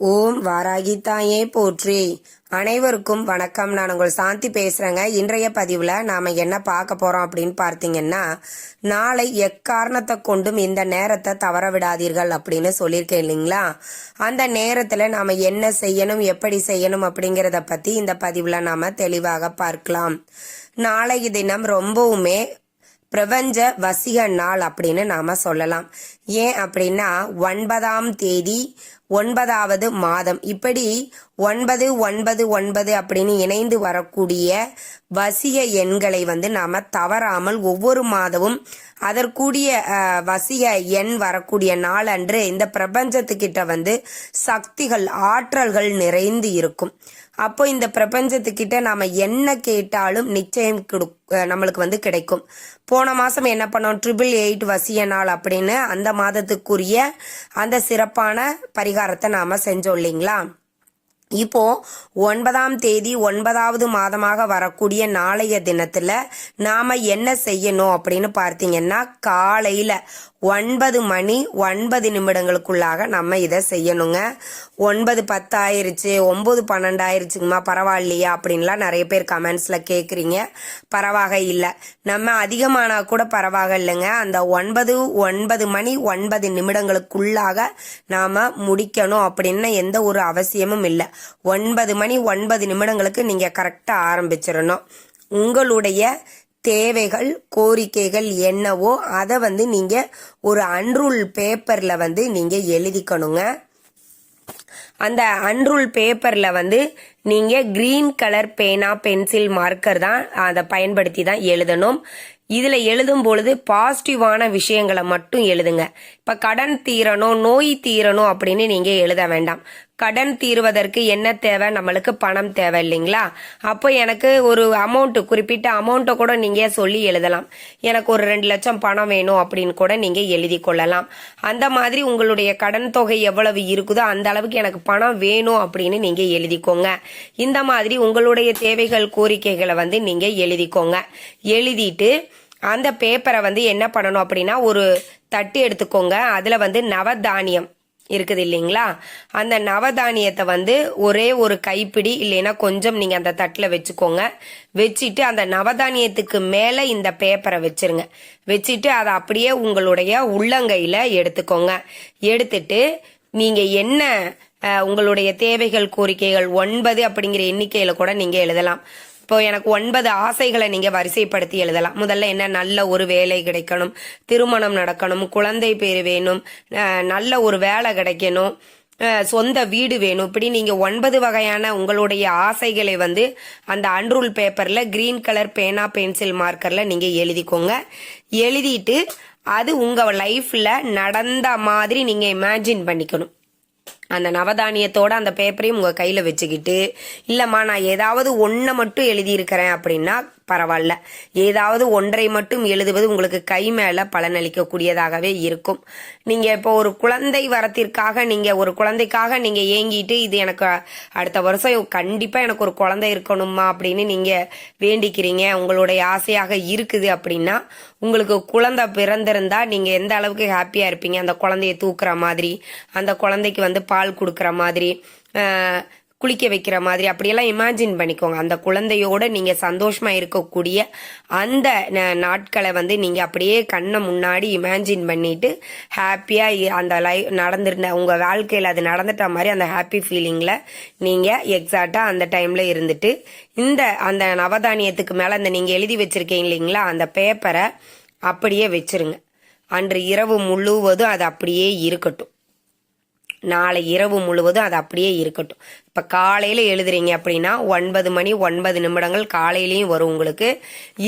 ஓம் வாராகி தாயே போற்றி. அனைவருக்கும் வணக்கம். நான் உங்கள் சாந்தி பேசுறேங்க. இன்றைய பதிவுல நாம என்ன பார்க்க போறோம் அப்படின்னு பார்த்தீங்கன்னா நாளை எக்காரணத்தை கொண்டும் இந்த நேரத்தை தவற விடாதீர்கள் அப்படின்னு சொல்லியிருக்கேன் இல்லைங்களா? அந்த நேரத்துல நாம என்ன செய்யணும் எப்படி செய்யணும் அப்படிங்கிறத பத்தி இந்த பதிவுல நாம தெளிவாக பார்க்கலாம். நாளைய தினம் ரொம்பவுமே பிரபஞ்ச வசிக நாள் அப்படின்னு நாம சொல்லலாம். ஏன் அப்படின்னா ஒன்பதாம் தேதி ஒன்பதாவது மாதம். இப்படி ஒன்பது ஒன்பது ஒன்பது அப்படின்னு இணைந்து வரக்கூடிய வசிக எண்களை வந்து நாம் தவறாமல் ஒவ்வொரு மாதமும் அதற்குரிய வசிய வசிக எண் வரக்கூடிய நாள் அன்று இந்த பிரபஞ்சத்துக்கிட்ட வந்து சக்திகள் ஆற்றல்கள் நிறைந்து இருக்கும். அப்போ இந்த பிரபஞ்சத்துக்கிட்ட நாம் என்ன கேட்டாலும் நிச்சயம் நம்மளுக்கு வந்து கிடைக்கும். போன மாதம் என்ன பண்ணோம்? ட்ரிபிள் எயிட் வசிய நாள் அப்படின்னு அந்த மாதத்துக்குரிய அந்த சிறப்பான பரிகாரத்தை நாம செஞ்சோம் இல்லைங்களா? இப்போ ஒன்பதாம் தேதி ஒன்பதாவது மாதமாக வரக்கூடிய நாளைய தினத்துல நாம என்ன செய்யணும் அப்படின்னு பார்த்தீங்கன்னா காலையில ஒன்பது மணி ஒன்பது நிமிடங்களுக்குள்ளாக நம்ம இதை செய்யணுங்க. ஒன்பது பத்தாயிருச்சு ஒன்பது பன்னெண்டாயிருச்சுங்கம்மா பரவாயில்லையா அப்படின்லாம் நிறைய பேர் கமெண்ட்ஸில் கேட்குறீங்க பரவாக இல்லை. நம்ம அதிகமானால் கூட பரவாக இல்லைங்க. அந்த ஒன்பது ஒன்பது மணி ஒன்பது நிமிடங்களுக்குள்ளாக நாம் முடிக்கணும் அப்படின்னு எந்த ஒரு அவசியமும் இல்லை. ஒன்பது மணி ஒன்பது நிமிடங்களுக்கு நீங்கள் கரெக்டாக ஆரம்பிச்சிடணும். உங்களுடைய தேவைகள் கோரிக்கைகள் என்னவோ அதை வந்து நீங்க ஒரு அன்ரூல் பேப்பர்ல வந்து நீங்க எழுதிக்கணுங்க. அந்த அன்ரூல் பேப்பர்ல வந்து நீங்க கிரீன் கலர் பேனா பென்சில் மார்க்கர் தான் அதை பயன்படுத்தி தான் எழுதணும். இதுல எழுதும் பொழுது பாசிட்டிவான விஷயங்களை மட்டும் எழுதுங்க. இப்ப கடன் தீரணும் நோய் தீரணும் அப்படின்னு நீங்க எழுத வேண்டாம். கடன் தீர்வதற்கு என்ன தேவை? நம்மளுக்கு பணம் தேவை இல்லைங்களா? அப்போ எனக்கு ஒரு அமௌண்ட்டு குறிப்பிட்ட அமௌண்ட்டை கூட நீங்கள் சொல்லி எழுதலாம். எனக்கு ஒரு ரெண்டு லட்சம் பணம் வேணும் அப்படின்னு கூட நீங்கள் எழுதி கொள்ளலாம். அந்த மாதிரி உங்களுடைய கடன் தொகை எவ்வளவு இருக்குதோ அந்த அளவுக்கு எனக்கு பணம் வேணும் அப்படின்னு நீங்கள் எழுதிக்கோங்க. இந்த மாதிரி உங்களுடைய தேவைகள் கோரிக்கைகளை வந்து நீங்கள் எழுதிக்கோங்க. எழுதிட்டு அந்த பேப்பரை வந்து என்ன பண்ணணும் அப்படின்னா ஒரு தட்டு எடுத்துக்கோங்க. அதில் வந்து நவதானியம் இருக்குது இல்லைங்களா? அந்த நவதானியத்தை வந்து ஒரே ஒரு கைப்பிடி இல்லைன்னா கொஞ்சம் நீங்க அந்த தட்டில் வச்சுக்கோங்க. வச்சுட்டு அந்த நவதானியத்துக்கு மேலே இந்த பேப்பரை வச்சிருங்க. வச்சுட்டு அதை அப்படியே உங்களுடைய உள்ளங்கையில எடுத்துக்கோங்க. எடுத்துட்டு நீங்க என்ன உங்களுடைய தேவைகள் கோரிக்கைகள் ஒன்பது அப்படிங்கிற எண்ணிக்கையில கூட நீங்க எழுதலாம். இப்போ எனக்கு ஒன்பது ஆசைகளை நீங்க வரிசைப்படுத்தி எழுதலாம். முதல்ல என்ன நல்ல ஒரு வேலை கிடைக்கணும் திருமணம் நடக்கணும் குழந்தை பேர் வேணும் நல்ல ஒரு வேலை கிடைக்கணும் சொந்த வீடு வேணும். இப்படி நீங்க ஒன்பது வகையான உங்களுடைய ஆசைகளை வந்து அந்த அன்ரூல் பேப்பர்ல கிரீன் கலர் பேனா பென்சில் மார்க்கர்ல நீங்க எழுதிக்கோங்க. எழுதிட்டு அது உங்க லைஃப்ல நடந்த மாதிரி நீங்க இமேஜின் பண்ணிக்கணும். அந்த நவதானியத்தோட அந்த பேப்பரையும் உங்க கையில வச்சுக்கிட்டு இல்லம்மா நான் ஏதாவது ஒன்றை மட்டும் எழுதியிருக்கிறேன் அப்படின்னா பரவாயில்ல. ஏதாவது ஒன்றை மட்டும் எழுதுவது உங்களுக்கு கை மேல பலனளிக்கக்கூடியதாகவே இருக்கும். நீங்க இப்போ ஒரு குழந்தை வரத்திற்காக நீங்க ஒரு குழந்தைக்காக நீங்க ஏங்கிட்டு இது எனக்கு அடுத்த வருஷம் கண்டிப்பா எனக்கு ஒரு குழந்தை இருக்கணுமா அப்படின்னு நீங்க வேண்டிக்கிறீங்க உங்களுடைய ஆசையாக இருக்குது அப்படின்னா உங்களுக்கு குழந்தை பிறந்திருந்தா நீங்க எந்த அளவுக்கு ஹாப்பியா இருப்பீங்க? அந்த குழந்தைய தூக்குற மாதிரி அந்த குழந்தைக்கு வந்து பா பால் கொடுக்குற மாதிரி குளிக்க வைக்கிற மாதிரி அப்படியெல்லாம் இமேஜின் பண்ணிக்கோங்க. அந்த குழந்தையோட நீங்க சந்தோஷமா இருக்கக்கூடிய அந்த ந- நாட்களை வந்து நீங்க அப்படியே கண்ணை முன்னாடி இமேஜின் பண்ணிட்டு ஹாப்பியா அந்த லைஃப் நடந்திருந்த உங்க வாழ்க்கையில் அது நடந்துட்ட மாதிரி அந்த ஹாப்பி ஃபீலிங்ல நீங்க எக்ஸாக்டா அந்த டைம்ல இருந்துட்டு இந்த அந்த நவதானியத்துக்கு மேல அந்த நீங்க எழுதி வச்சிருக்கீங்க இல்லைங்களா அந்த பேப்பரை அப்படியே வச்சிருங்க. அன்று இரவு முழுவதும் அது அப்படியே இருக்கட்டும். நாளை இரவு முழுவதும் அது அப்படியே இருக்கட்டும். இப்போ காலையில் எழுதுறீங்க அப்படின்னா ஒன்பது மணி ஒன்பது நிமிடங்கள் காலையிலையும் வரும் உங்களுக்கு.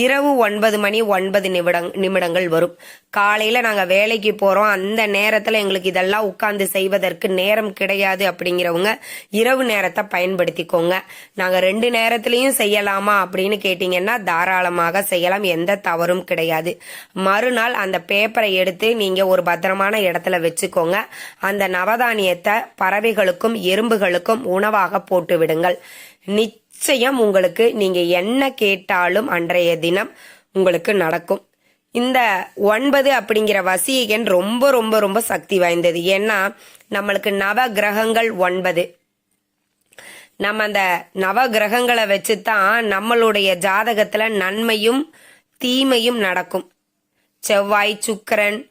இரவு ஒன்பது மணி ஒன்பது நிமிடங் நிமிடங்கள் வரும். காலையில் நாங்கள் வேலைக்கு போகிறோம் அந்த நேரத்தில் எங்களுக்கு இதெல்லாம் உட்காந்து செய்வதற்கு நேரம் கிடையாது அப்படிங்கிறவங்க இரவு நேரத்தை பயன்படுத்திக்கோங்க. நாங்கள் ரெண்டு நேரத்துலையும் செய்யலாமா அப்படின்னு கேட்டிங்கன்னா தாராளமாக செய்யலாம். எந்த தவறும் கிடையாது. மறுநாள் அந்த பேப்பரை எடுத்து நீங்கள் ஒரு பத்திரமான இடத்துல வச்சுக்கோங்க. அந்த நவதானியத்தை பறவைகளுக்கும் எறும்புகளுக்கும் உணவாக போட்டு விடுங்கள். நிச்சயம் உங்களுக்கு நீங்க என்ன கேட்டாலும் அன்றைய தினம் உங்களுக்கு நடக்கும். இந்த ஒன்பது அப்படிங்கிற வசீகன் ரொம்ப ரொம்ப ரொம்ப சக்தி வாய்ந்தது. ஏன்னா நம்மளுக்கு நவ கிரகங்கள் ஒன்பது. நம்ம அந்த நவ கிரகங்களை வச்சு தான் நம்மளுடைய ஜாதகத்துல நன்மையும் தீமையும் நடக்கும். செவ்வாய் சுக்கரன்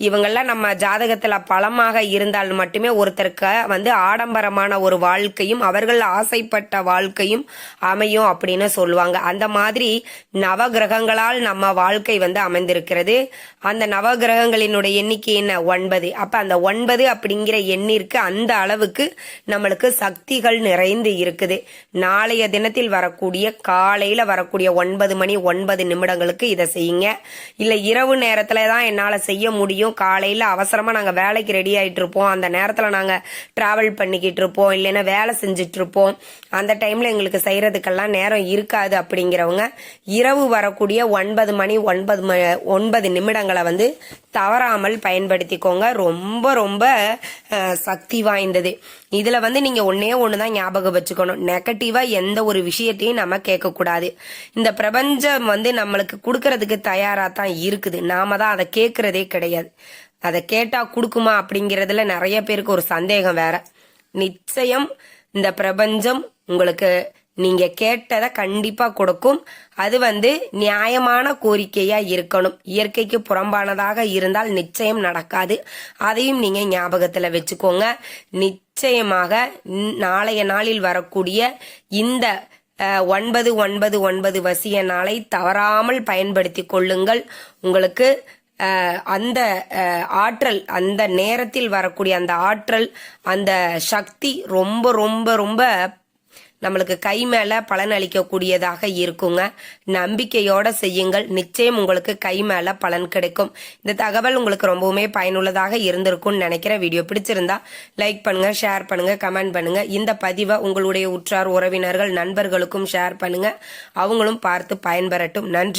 இவங்கெல்லாம் நம்ம ஜாதகத்துல பலமாக இருந்தால் மட்டுமே ஒருத்தருக்கு வந்து ஆடம்பரமான ஒரு வாழ்க்கையும் அவர்கள் ஆசைப்பட்ட வாழ்க்கையும் அமையும் அப்படின்னு சொல்லுவாங்க. அந்த மாதிரி நவகிரகங்களால் நம்ம வாழ்க்கை வந்து அமைந்திருக்கிறது. அந்த நவகிரகங்களினுடைய எண்ணிக்கை என்ன? ஒன்பது. அப்ப அந்த ஒன்பது அப்படிங்கிற எண்ணிற்கு அந்த அளவுக்கு நம்மளுக்கு சக்திகள் நிறைந்து இருக்குது. நாளைய தினத்தில் வரக்கூடிய காலையில வரக்கூடிய ஒன்பது மணி ஒன்பது நிமிடங்களுக்கு இதை செய்யுங்க. இல்ல இரவு நேரத்துல தான் என்னால செய்ய முடியும். காலையில அவசரமா நாங்க வேலைக்கு ரெடி ஆயிட்டு இருப்போம் அந்த நேரத்துல நாங்க டிராவல் பண்ணிக்கிட்டு இருப்போம் இல்லைன்னா வேலை செஞ்சுட்டு இருப்போம் அந்த டைம்ல எங்களுக்கு செய்யறதுக்கெல்லாம் நேரம் இருக்காது அப்படிங்கிறவங்க இரவு வரக்கூடிய ஒன்பது மணி ஒன்பது ம- ஒன்பது நிமிடங்களை வந்து தவறாமல் பயன்படுத்திக்கோங்க. ரொம்ப ரொம்ப சக்தி வாய்ந்தது. இதுல வந்து நீங்க ஒன்னே ஒண்ணுதான் ஞாபகம் வச்சுக்கணும். நெகட்டிவா எந்த ஒரு விஷயத்தையும் நம்ம கேட்க கூடாது இந்த பிரபஞ்சம் வந்து நம்மளுக்கு கொடுக்கறதுக்கு தயாரா தான் இருக்குது. நாம தான் அதை கேட்கறதே கிடையாது. அதை கேட்டா கொடுக்குமா அப்படிங்கறதுல நிறைய பேருக்கு ஒரு சந்தேகம் வேற. நிச்சயம் இந்த பிரபஞ்சம் உங்களுக்கு நீங்க கேட்டதை கண்டிப்பா கொடுக்கும். அது வந்து நியாயமான கோரிக்கையா இருக்கணும். இயற்கைக்கு புறம்பானதாக இருந்தால் நிச்சயம் நடக்காது. அதையும் நீங்க ஞாபகத்துல வச்சுக்கோங்க. நிச்சயமாக நாளைய நாளில் வரக்கூடிய இந்த ஒன்பது ஒன்பது ஒன்பது வசிய நாளை தவறாமல் பயன்படுத்தி கொள்ளுங்கள். உங்களுக்கு அந்த ஆற்றல் அந்த நேரத்தில் வரக்கூடிய அந்த ஆற்றல் அந்த சக்தி ரொம்ப ரொம்ப ரொம்ப நம்மளுக்கு கை மேல பலன் அளிக்கக்கூடியதாக இருக்குங்க. நம்பிக்கையோட செய்யுங்கள். நிச்சயம் உங்களுக்கு கை மேல பலன் கிடைக்கும். இந்த தகவல் உங்களுக்கு ரொம்பவுமே பயனுள்ளதாக இருந்திருக்கும்னு நினைக்கிற வீடியோ பிடிச்சிருந்தா லைக் பண்ணுங்க ஷேர் பண்ணுங்க கமெண்ட் பண்ணுங்க. இந்த பதிவை உங்களுடைய உற்றார் உறவினர்கள் நண்பர்களுக்கும் ஷேர் பண்ணுங்க. அவங்களும் பார்த்து பயன்பெறட்டும். நன்றி.